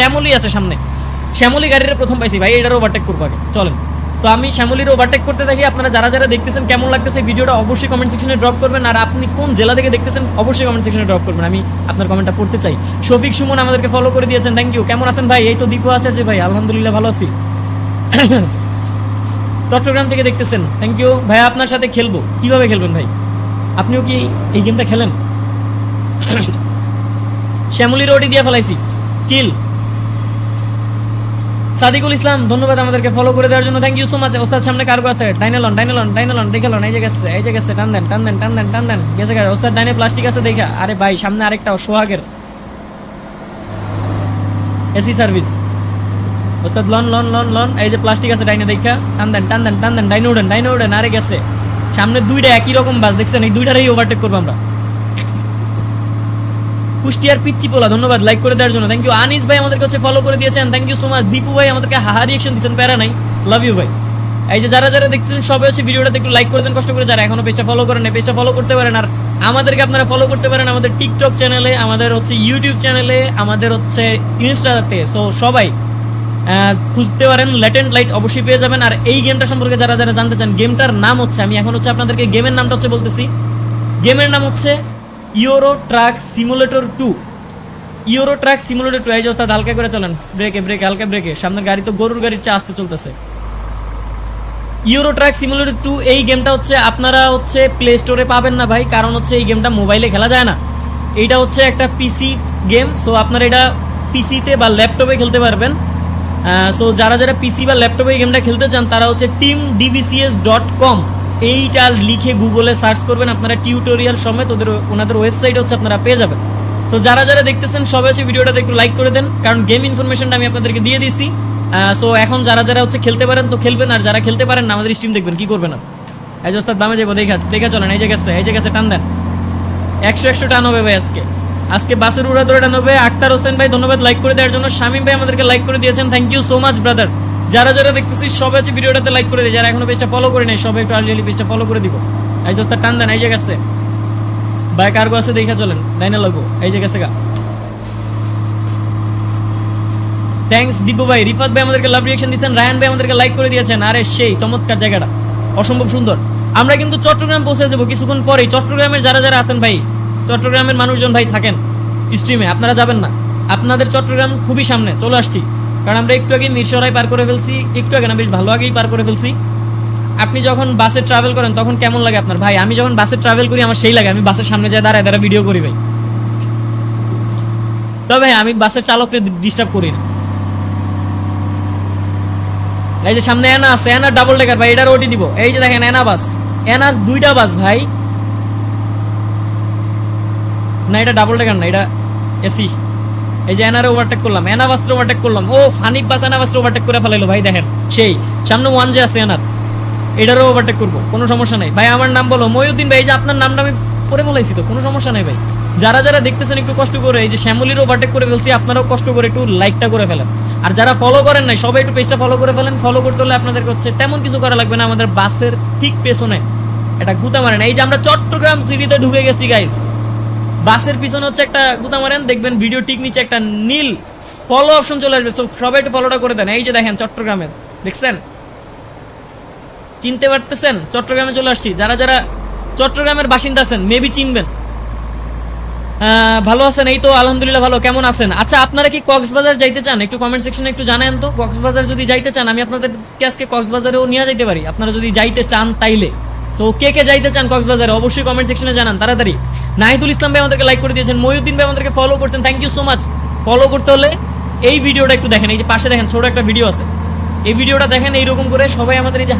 শ্যামলি আছে সামনে। শ্যামলি গাড়ির প্রথম পাইছি। ভাই, এটারও ওভারটেক করব আগে। চলেন। তো আমি শ্যামলির ওভারটেক করতে থাকি। আপনারা যারা যারা দেখতেছেন কেমন লাগতেছে ভিডিওটা অবশ্যই কমেন্ট সেকশনে ড্রপ করবেন। আর আপনি কোন জেলা থেকে দেখতেছেন অবশ্যই কমেন্ট সেকশনে ড্রপ করবেন। আমি আপনার কমেন্টটা পড়তে চাই। শফিক সুমন আমাদেরকে ফলো করে দিয়েছেন। থ্যাংক ইউ কেমন আছেন ভাই? এই তো দীপু আছে যে ভাই, আলহামদুলিল্লাহ ভালো আছি। চট্টগ্রাম থেকে দেখতেছেন। থ্যাংক ইউ ভাই, আপনার সাথে খেলব। কীভাবে খেলবেন ভাই? আপনিও কি এই গেমটা খেলেন? শ্যামলি রোডি দিয়ে ফেলাইছি। চিল সাদিকুল ইসলাম, ধন্যবাদ আমাদেরকে ফলো করে দেওয়ার জন্য। থ্যাংক ইউ সো মাচ ওস্তাদ সামনে কার্গো আছে ডাইনালন ডাইনালন ডাইনালন দেখেলন এই যে গেছে, এই যে গেছে, টান দেন টান দেন টান দেন টান দেন। গেছে গাড়ি ওস্তাদ ডাইনে প্লাস্টিক আছে দেখা। আরে ভাই, সামনে আরেকটা, সোহাগের। এসি সার্ভিস ওস্তাদ লন লন লন লন, এই যে প্লাস্টিক আছে ডাইনে দেখা। টান দেন টান দেন টান দেন, ডাইনে উঠেন, ডাইনে আরে গেছে। সামনে দুইটা একই রকম বাস, দেখছেন? এই দুইটারই ওভারটেক করব আমরা। কুষ্টিয়ার পিচ্ছি পোলা, ধন্যবাদ লাইক করে দেওয়ার জন্য। থ্যাংক ইউ আনিস ভাই আমাদেরকে হচ্ছে ফলো করে দিয়েছেন। Thank you so much Dipu ভাই আমাদেরকে হাহা রিয়েকশন দিচ্ছেন প্যারা নাই। লাভ ইউ ভাই। এই যে যারা যারা দেখছেন সবাই হচ্ছে ভিডিওটাতে একটু লাইক করে দেন, কষ্ট করে যারা এখনও পেজটা ফলো করেন পেজটা ফলো করতে পারেন। আর আমাদেরকে আপনারা ফলো করতে পারেন আমাদের টিকটক চ্যানেলে আমাদের হচ্ছে ইউটিউব চ্যানেলে আমাদের হচ্ছে ইনস্টাতে সো সবাই খুঁজতে পারেন লেটেন্ট লাইট অবশ্যই পেয়ে যাবেন। আর এই গেমটা সম্পর্কে যারা যারা জানতে চান গেমটার নাম হচ্ছে, আমি এখন হচ্ছে আপনাদেরকে গেমের নামটা হচ্ছে বলতেছি। গেমের নাম হচ্ছে Euro truck simulator two Euro truck simulator two এই ওস্তাদ হালকা করে চলেন। ব্রেকে ব্রেকে হালকা ব্রেকে সামনের গাড়ি তো গরুর গাড়ির চেয়ে আসতে চলতেছে। ইউরো ট্রাক সিমুলেটর টু এই গেমটা হচ্ছে আপনারা হচ্ছে প্লে স্টোরে পাবেন না ভাই, কারণ হচ্ছে এই গেমটা মোবাইলে খেলা যায় না। এইটা হচ্ছে একটা পিসি গেম সো আপনারা এটা পিসিতে বা ল্যাপটপে খেলতে পারবেন। সো যারা যারা পিসি বা ল্যাপটপে এই গেমটা খেলতে চান, তারা হচ্ছে টিম ডিবিসিএস ডট কম এইটা লিখে গুগলে সার্চ করবেন, আপনারা টিউটোরিয়াল সমেত ওদের, ওনাদের ওয়েবসাইট হচ্ছে আপনারা পেয়ে যাবেন। সো যারা যারা দেখতেছেন, সবাই হচ্ছে ভিডিওটাতে একটু লাইক করে দেন, কারণ গেম ইনফরমেশনটা আমি আপনাদেরকে দিয়ে দিছি। সো এখন যারা যারা হচ্ছে খেলতে পারেন তো খেলবেন, আর যারা খেলতে পারেন না, আমাদের স্ট্রিম দেখবেন, কি করবেন না এই যে ওস্তাদ, বামে যাব দেখা দেখা চলেন, এই যে গেছে, এই যে গেছে, টান দেন। একশো একশো টান হবে ভাই আজকে। আজকে বাসের উড়া ধরে টান হবে। আক্তার হোসেন ভাই, ধন্যবাদ লাইক করে দেওয়ার জন্য। শামীম ভাই আমাদেরকে লাইক করে দিয়েছেন। Thank you so much brother যারা যারা দেখতেছি, সবাই হচ্ছে ভিডিওটাতে লাইক করে দিই যারা এখনও পেজটা ফলো করে নেই, সবাই একটু আর্লি পেজটা ফলো করে দিব। এই ওস্তাদ টান দেন, এই যে গেছে। ভাই কার্গো আছে? দেখা চলেন। লাইনে লাগবো। এই যে গেছে গা। থ্যাঙ্কস দীপু ভাই। রিফাত ভাই আমাদেরকে লাভ রিয়েকশন দিয়েছেন রায়ান ভাই আমাদেরকে লাইক করে দিয়েছেন। আরে সেই চমৎকার জায়গাটা। অসম্ভব সুন্দর। আমরা কিন্তু চট্টগ্রাম পৌঁছে যাব কিছুক্ষণ পরেই। চট্টগ্রামের যারা যারা আছেন ভাই, চট্টগ্রামের মানুষজন ভাই থাকেন স্ট্রিমে আপনারা যাবেন না। আপনাদের চট্টগ্রাম খুবই সামনে। চলে আসছি। কারণ আমরা একটু আগে মিরসরাই পার করে ফেলছি একটু আগে না বেশ ভালো আগেই পার করে ফেলছি। আপনি যখন বাসে ট্রাভেল করেন তখন কেমন লাগে আপনার? ভাই আমি যখন বাসে ট্রাভেল করি আমার সেই লাগে আমি বাসের সামনে যাই দাঁড়ায় দাঁড়া ভিডিও করি ভাই। তবে হ্যাঁ, আমি বাসের চালককে ডিস্টার্ব করি না। এই যে সামনে এনা আছে এনা ডাবল ডেকার ভাই এটার ওটি দিব। এই যে দেখেন এনা বাস। এনা দুইটা বাস ভাই। না এটা ডাবল ডেকার না এটা এসি এই যে এনারে ওভারটেক করলাম এনা বাসটা ওভারটেক করলাম। ও ফানিক বাস এনা বাসটা ওভারটেক করে ফেলাইলো, ভাই দেখেন, সেই, সামনে ওয়ান যে আছে এনার, এটারও ওভারটেক করব, কোনো সমস্যা নেই। ভাই, আমার নাম বলো ময়ুদ্দিন ভাই, এই যে আপনার নামটা আমি পরে বলাইছি তো, কোনো সমস্যা নেই ভাই। যারা যারা দেখতেছেন একটু কষ্ট করে, এই যে শ্যামলির ওভারটেক করে ফেলছি, আপনারাও কষ্ট করে একটু লাইকটা করে ফেলেন। আর যারা ফলো করেন নাই, সবাই একটু পেজটা ফলো করে ফেলেন। ফলো করতে হলে আপনাদের হচ্ছে তেমন কিছু করা লাগবে না, আমাদের বাসের ঠিক পেছনে এটা গুতা মারেন। এই যে আমরা চট্টগ্রাম সিটিতে ঢুকে গেছি গাইস বাসের পিছনে হচ্ছে একটা গুতা মারেন, দেখবেন ভিডিও ঠিক নিচে একটা নীল ফলো অপশন চলে আসবে। সো সবাই একটু ফলোটা করে দেন। এই যে দেখেন, চট্টগ্রামের, দেখছেন? চিনতে পারতেছেন? চট্টগ্রামে চলে আসছি। যারা যারা চট্টগ্রামের বাসিন্দা আছেন মেবি চিনবেন। ভালো আছেন? এই তো, আলহামদুলিল্লাহ ভালো। কেমন আছেন? আচ্ছা আপনারা কি কক্সবাজার যাইতে চান? একটু কমেন্ট সেকশনে একটু জানেন তো। কক্সবাজার যদি যাইতে চান, আমি আপনাদেরকে আজকে কক্সবাজারেও নিয়ে যাইতে পারি। আপনারা যদি যাইতে চান তাইলে। সো কে কে যাইতে চান কক্সবাজারে, অবশ্যই কমেন্ট সেকশনে জানান, তাড়াতাড়ি। নাহিদুল ইসলাম ভাই আমাদেরকে লাইক করে দিয়েছেন ময়ুদ্দিন ভাই আমাদেরকে ফলো করছেন thank you so much follow করতে হলে এই ভিডিওটা একটু দেখেন, এই যে পাশে দেখেন, ছোট একটা ভিডিও আছে। এই ভিডিওটা দেখেন, এইরকম করে সবাই আমাদের এই যে